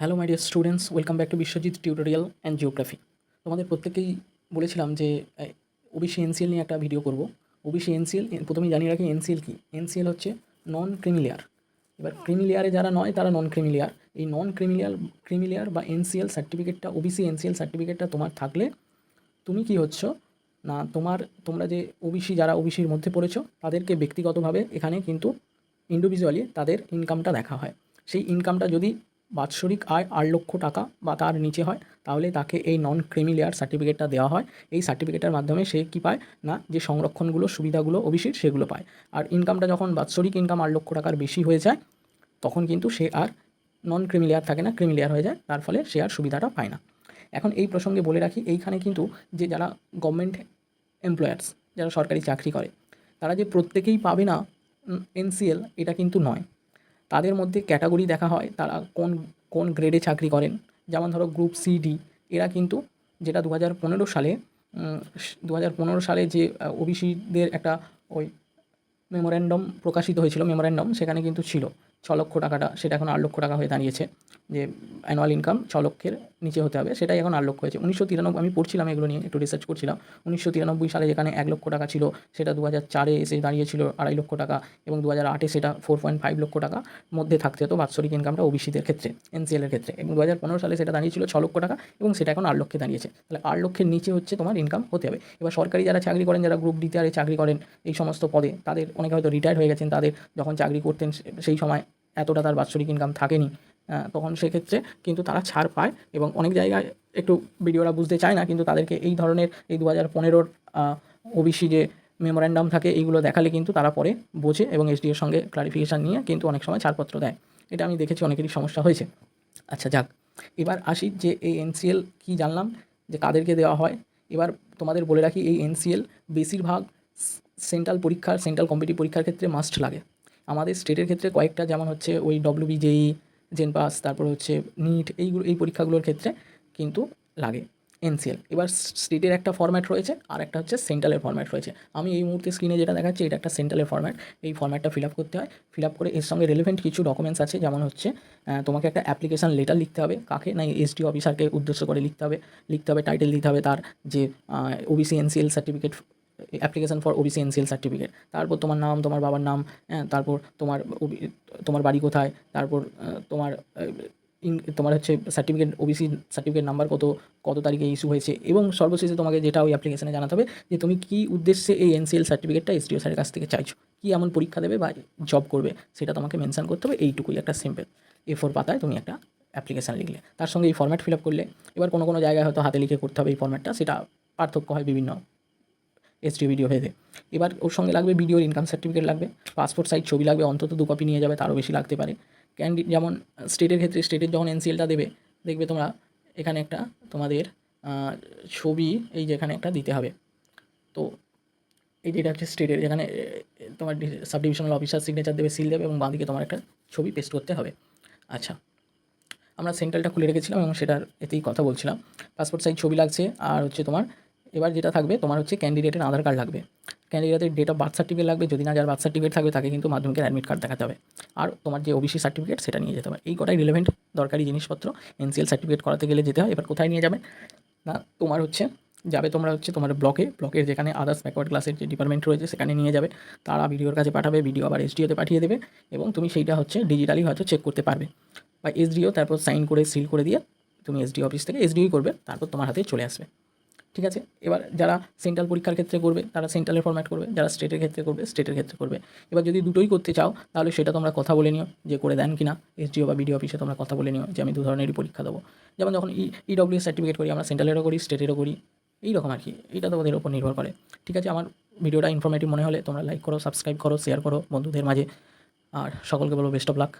Hello my dear students welcome back to Biswajit tutorial and geography তোমাদের প্রত্যেকেই বলেছিলাম যে ওবিসি এনসিএল নিয়ে একটা ভিডিও করব। ওবিসি এনসিএল প্রথমেই জানিয়ে রাখি এনসিএল কি? এনসিএল হচ্ছে নন ক্রিমিলিয়ার এবার ক্রিমিলিয়ারে যারা নয়, তারা নন ক্রিমিলিয়ার এই non creamy layer creamy layer বা এনসিএল সার্টিফিকেটটা ওবিসি এনসিএল সার্টিফিকেটটা তোমার থাকলে তুমি কি হচ্ছ? না, তোমার, তোমরা যে ওবিসি যারা ওবিসির মধ্যে পড়েছো, তাদেরকে ব্যক্তিগতভাবে এখানে কিন্তু ইন্ডিভিজুয়ালি তাদের ইনকামটা দেখা হয়। সেই ইনকামটা যদি বাৎসরিক আয় আট লক্ষ টাকা বা তার নিচে হয়, তাহলে তাকে এই নন ক্রিমিলিয়ার সার্টিফিকেটটা দেওয়া হয়। এই সার্টিফিকেটের মাধ্যমে সে কী পায়? না, যে সংরক্ষণগুলো, সুবিধাগুলো ওবিসির সেগুলো পায়। আর ইনকামটা যখন বাৎসরিক ইনকাম আট লক্ষ টাকার বেশি হয়ে যায়, তখন কিন্তু সে আর নন ক্রিমিলিয়ার থাকে না ক্রিমিলিয়ার হয়ে যায়, তার ফলে সে আর সুবিধাটা পায় না। এখন এই প্রসঙ্গে বলে রাখি, এইখানে কিন্তু যে যারা গভর্নমেন্ট এমপ্লয়ার্স যারা সরকারি চাকরি করে, তারা যে প্রত্যেকেই পাবে না এনসিএল এটা কিন্তু নয়। তাদের মধ্যে ক্যাটাগরি দেখা হয় তারা কোন কোন গ্রেডে চাকরি করেন। যেমন ধরো গ্রুপ সি ডি এরা কিন্তু যেটা দু হাজার পনেরো সালে দু হাজার পনেরো সালে যে ওবিসিদের একটা ওই মেমোরেন্ডম প্রকাশিত হয়েছিল মেমোরেন্ডম সেখানে কিন্তু ছিল। ছ লক্ষ টাকাটা, সেটা এখন আট লক্ষ টাকা হয়ে দাঁড়িয়েছে, যে অ্যানুয়াল ইনকাম ছ লক্ষের নিচে হতে হবে, সেটাই এখন আট লক্ষ হয়েছে। উনিশশো তিরানব্বই, আমি পড়ছিলাম এগুলো নিয়ে, একটু রিসার্চ করছিলাম। উনিশশো তিরানব্বই সালে যেখানে এক লক্ষ টাকা ছিল, সেটা দু হাজার চারে এসে দাঁড়িয়েছিল আড়াই লক্ষ টাকা এবং দু হাজার আটে সেটা ফোর পয়েন্ট ফাইভ লক্ষ টাকা মধ্যে থাকতে হতো বাৎসরিক ইনকামটা ওবিসিদের ক্ষেত্রে এনসিএলের ক্ষেত্রে। এবং দু হাজার পনেরো সালে সেটা দাঁড়িয়েছিল ছ লক্ষ টাকা এবং সেটা এখন আট লক্ষে দাঁড়িয়েছে। তাহলে আট লক্ষের নিচে হচ্ছে তোমার ইনকাম হতে হবে। এবার সরকারি যারা চাকরি করেন, যারা গ্রুপ ডিতে আরে চাকরি করেন, এই সমস্ত পদে, তাদের অনেকে হয়তো রিটায়ার হয়ে গেছেন, তাদের যখন চাকরি করতেন সেই সময় এতটা তার বাৎসরিক ইনকাম থাকেনি তখন সেক্ষেত্রে কিন্তু তারা ছাড় পায় এবং অনেক জায়গায় একটু ভিডিওরা বুঝতে চায় না, কিন্তু তাদেরকে এই ধরনের এই দু হাজার পনেরোর ওবিসি যে মেমোরেন্ডাম থাকে, এইগুলো দেখালে কিন্তু তারা পরে বোঝে এবং এসডিওর সঙ্গে ক্লারিফিকেশান নিয়ে কিন্তু অনেক সময় ছাড়পত্র দেয়। এটা আমি দেখেছি অনেকেরই সমস্যা হয়েছে। আচ্ছা যাক, এবার আসি যে এই এনসিএল কী জানলাম, যে কাদেরকে দেওয়া হয়? এবার তোমাদের বলে রাখি, এই এনসিএল বেশিরভাগ সেন্ট্রাল পরীক্ষার সেন্ট্রাল কম্পিটিভ পরীক্ষার ক্ষেত্রে মাস্ট লাগে। আমাদের স্টেটের ক্ষেত্রে কয়েকটা, যেমন হচ্ছে ওই ডব্লিউবিজেই জেন পাস তারপর হচ্ছে নিট এইগুলো, এই পরীক্ষাগুলোর ক্ষেত্রে কিন্তু লাগে এনসিএল এবার স্টেটের একটা ফর্ম্যাট রয়েছে আর একটা হচ্ছে সেন্ট্রালের ফর্ম্যাট রয়েছে। আমি এই মুহূর্তে স্ক্রিনে যেটা দেখাচ্ছি, এটা একটা সেন্ট্রালের ফর্ম্যাট এই ফর্ম্যাটটা ফিল আপ করতে হয়। ফিল আপ করে এর সঙ্গে রেলিভেন্ট কিছু ডকুমেন্টস আছে, যেমন হচ্ছে তোমাকে একটা অ্যাপ্লিকেশান লেটার লিখতে হবে, কাকে? না এসডি অফিসারকে উদ্দেশ্য করে লিখতে হবে। লিখতে হবে টাইটেল দিতে হবে তার যে OBC NCL certificate application for OBC NCL certificate তারপর তোমার নাম, তোমার বাবার নাম হ্যাঁ তারপর তোমার তোমার বাড়ি কোথায়, তারপর তোমার ইন, তোমার হচ্ছে সার্টিফিকেট ওবিসি সার্টিফিকেট নাম্বার কত কত তারিখে ইস্যু হয়েছে, এবং সর্বশেষে তোমাকে যেটা ওই অ্যাপ্লিকেশানে জানাতে হবে যে তুমি কী উদ্দেশ্যে এই এনসিএল সার্টিফিকেটটা এসডিও স্যারের কাছ থেকে চাইছো। কী এমন পরীক্ষা দেবে বা জব করবে, সেটা তোমাকে মেনশন করতে হবে। এইটুকুই একটা সিম্পল এ ফোর পাতায় তুমি একটা অ্যাপ্লিকেশান লিখলে। তার সঙ্গে এই ফর্ম্যাট ফিল আপ করলে। এবার কোনো কোনো জায়গায় হয়তো হাতে লিখে করতে হবে এই ফর্ম্যাটটা সেটা পার্থক্য হয় বিভিন্ন এসডি ভিডিও ভেদে এবার ওর সঙ্গে লাগবে ভিডিওর ইনকাম সার্টিফিকেট লাগবে পাসপোর্ট সাইজ ছবি লাগবে, অন্তত দু কপি নিয়ে যাবে, তারও বেশি লাগতে পারে। ক্যান্ডি যেমন স্টেটের ক্ষেত্রে স্টেটের যখন এনসিএলটা দেবে, দেখবে তোমরা এখানে একটা তোমাদের ছবি, এই যেখানে একটা দিতে হবে। তো এই যেটা হচ্ছে স্টেটের যেখানে তোমার সাব ডিভিশনাল অফিসার সিগনেচার দেবে সিল দেবে এবং বাঁদিকে তোমার একটা ছবি পেস্ট করতে হবে। আচ্ছা আমরা সেন্ট্রালটা খুলে রেখেছিলাম এবং সেটার এতেই কথা বলছিলাম। পাসপোর্ট সাইজ ছবি লাগছে, আর হচ্ছে তোমার এবার যেটা থাকবে, তোমার হচ্ছে ক্যান্ডিডেটের আধার কার্ড লাগবে। ক্যান্ডিডেটের ডেট অফ বার্থ সার্টিফিকেট লাগবে, যদি না যার বার্থ সার্টিফিকেট থাকবে, তাকে কিন্তু মাধ্যমিকের অ্যাডমিট কার্ড দেখাতে হবে। আর তোমার যে ওবিসি সার্টিফিকেট সেটা নিয়ে যেতে হবে। এই কটাই রিলেভেন্ট দরকারি জিনিসপত্র। এনসিএল সার্টিফিকেট করাতে গেলে যেতে হয়। এবার কোথায় নিয়ে যাবে? না, তোমার হচ্ছে, যাবে তোমরা হচ্ছে তোমার ব্লকে ব্লকের যেখানে আদার্স ব্যাকওয়ার্ড ক্লাসের যে ডিপার্টমেন্ট রয়েছে, সেখানে নিয়ে যাবে। তারা ভিডিওর কাছে পাঠাবে ভিডিও আবার এসডিওতে পাঠিয়ে দেবে এবং তুমি সেইটা হচ্ছে ডিজিটালি হয়তো চেক করতে পারবে। বা এসডিও তারপর সাইন করে সিল করে দিয়ে তুমি এসডি অফিস থেকে এসডিওই করবে। তারপর তোমার হাতে চলে আসবে। ঠিক আছে? এবার যারা সেন্ট্রাল পরীক্ষার ক্ষেত্রে করবে, তারা সেন্ট্রালের ফর্ম্যাট করবে, যারা স্টেটের ক্ষেত্রে করবে স্টেটের ক্ষেত্রে করবে। এবার যদি দুটোই করতে চাও, তাহলে সেটা তোমরা কথা বলে নিও যে করে দেন কিনা এসডিও বা বিডিও অফিসে তোমরা কথা বলে নিও যে আমি দু ধরনেরই পরীক্ষা দেবো। যেমন যখন ই ইডব্লিউ সার্টিফিকেট করি, আমরা সেন্ট্রালেরও করি স্টেটেরও করি, এইরকম আর কি। এইটা তোমাদের ওপর নির্ভর করে। ঠিক আছে? আমার ভিডিওটা ইনফরমেটিভ মনে হলে তোমরা লাইক করো সাবস্ক্রাইব করো শেয়ার করো বন্ধুদের মাঝে। আর সকলকে বলব বেস্ট অফ লাক